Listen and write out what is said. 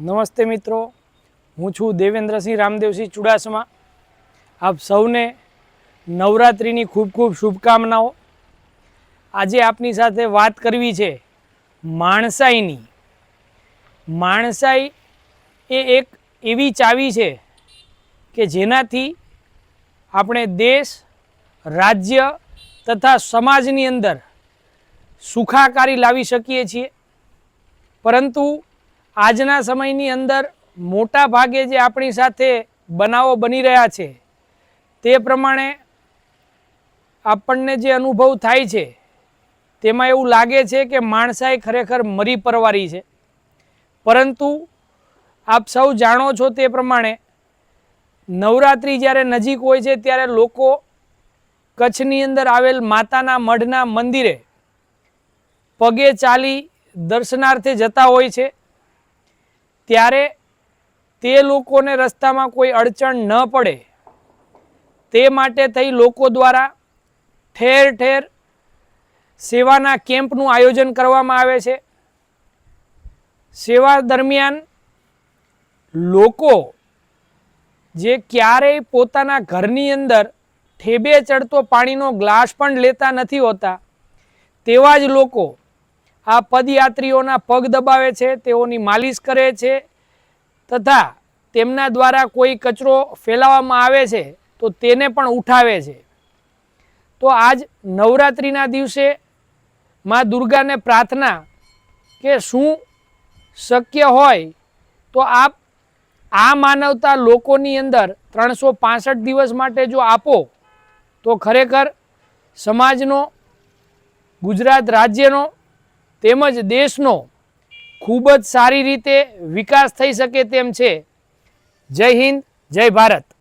નમસ્તે મિત્રો. હું છું દેવેન્દ્રસિંહ રામદેવસિંહ ચુડાસમા. આપ સૌને નવરાત્રિની ખૂબ ખૂબ શુભકામનાઓ. આજે આપની સાથે વાત કરવી છે માણસાઈની. માણસાઈ એ એક એવી ચાવી છે કે જેનાથી આપણે દેશ, રાજ્ય તથા સમાજની અંદર સુખાકારી લાવી શકીએ છીએ. પરંતુ આજના સમયની અંદર મોટા ભાગે જે આપણી સાથે બનાવો બની રહ્યા છે, તે પ્રમાણે આપણને જે અનુભવ થાય છે, તેમાં એવું લાગે છે કે માણસાઈ ખરેખર મરી પરવારી છે. પરંતુ આપ સૌ જાણો છો તે પ્રમાણે નવરાત્રિ જ્યારે નજીક હોય છે ત્યારે લોકો કચ્છની અંદર આવેલ માતાના મઢના મંદિરે પગે ચાલી દર્શનાર્થે જતા હોય છે. ત્યારે તે લોકોને રસ્તામાં કોઈ અડચણ ન પડે. તે માટે થઈ લોકો દ્વારા ઠેર ઠેર સેવાના કેમ્પનું આયોજન કરવામાં આવે છે. સેવા દરમિયાન લોકો જે ક્યારેય પોતાના ઘરની અંદર ઠેબે ચડતો પાણીનો ગ્લાસ પણ લેતા નથી હોતા, તેવા જ લોકો આ પદયાત્રીઓના પગ દબાવે છે, તેઓની માલિશ કરે છે તથા તેમના દ્વારા કોઈ કચરો ફેલાવવામાં આવે છે, તો તેને પણ ઉઠાવે છે. તો આજ નવરાત્રિના દિવસે માં દુર્ગાને પ્રાર્થના કે શું શક્ય હોય, તો આપ આ માનવતા લોકોની અંદર ત્રણસો પાસઠ દિવસ માટે જો આપો, તો ખરેખર સમાજનો, ગુજરાત રાજ્યનો તેમજ દેશનો ખૂબ જ સારી રીતે વિકાસ થઈ શકે તેમ છે. જય હિન્દ, જય ભારત.